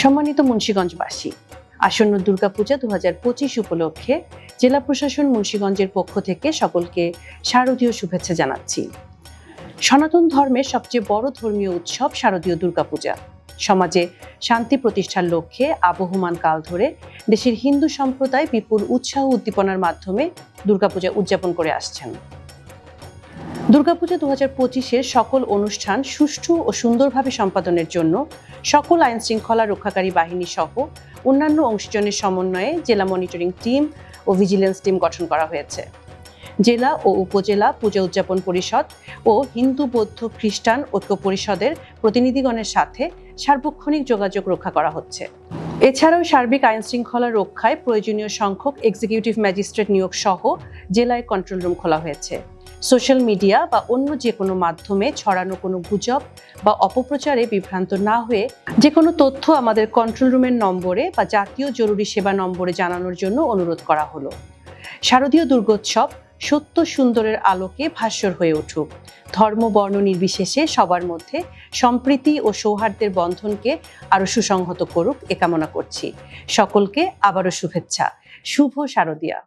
সম্মানিত মুন্সীগঞ্জবাসী, আসন্ন দুর্গাপূজা দু হাজার পঁচিশ উপলক্ষে জেলা প্রশাসন মুন্সীগঞ্জের পক্ষ থেকে সকলকে শারদীয় শুভেচ্ছা জানাচ্ছি। সনাতন ধর্মের সবচেয়ে বড় ধর্মীয় উৎসব শারদীয় দুর্গাপূজা। সমাজে শান্তি প্রতিষ্ঠার লক্ষ্যে আবহমান কাল ধরে দেশের হিন্দু সম্প্রদায় বিপুল উৎসাহ উদ্দীপনার মাধ্যমে দুর্গাপূজা উদযাপন করে আসছেন। দুর্গাপূজা দু হাজার পঁচিশের সকল অনুষ্ঠান সুষ্ঠু ও সুন্দরভাবে সম্পাদনের জন্য সকল আইন শৃঙ্খলা রক্ষাকারী বাহিনী সহ অন্যান্য অংশজনের সমন্বয়ে জেলা মনিটরিং টিম ও ভিজিলেন্স টিম গঠন করা হয়েছে। জেলা ও উপজেলা পূজা উদযাপন পরিষদ ও হিন্দু, বৌদ্ধ, খ্রিস্টান ঐক্য পরিষদের প্রতিনিধিগণের সাথে সার্বক্ষণিক যোগাযোগ রক্ষা করা হচ্ছে। এছাড়াও সার্বিক আইন শৃঙ্খলা রক্ষায় প্রয়োজনীয় সংখ্যক এক্সিকিউটিভ ম্যাজিস্ট্রেট নিয়োগ সহ জেলায় কন্ট্রোল রুম খোলা হয়েছে। সোশ্যাল মিডিয়া বা অন্য যে কোনো মাধ্যমে ছড়ানো কোনো গুজব বা অপপ্রচারে বিভ্রান্ত না হয়ে যে কোনো তথ্য আমাদের কন্ট্রোল রুমের নম্বরে বা জাতীয় জরুরি সেবা নম্বরে জানানোর জন্য অনুরোধ করা হলো। শারদীয় দুর্গোৎসব সত্য সুন্দরের আলোকে ভাস্বর হয়ে উঠুক। ধর্ম, বর্ণ নির্বিশেষে সবার মধ্যে সম্প্রীতি ও সৌহার্দ্যের বন্ধনকে আরও সুসংহত করুক এ কামনা করছি। সকলকে আবারও শুভেচ্ছা। শুভ শারদিয়া।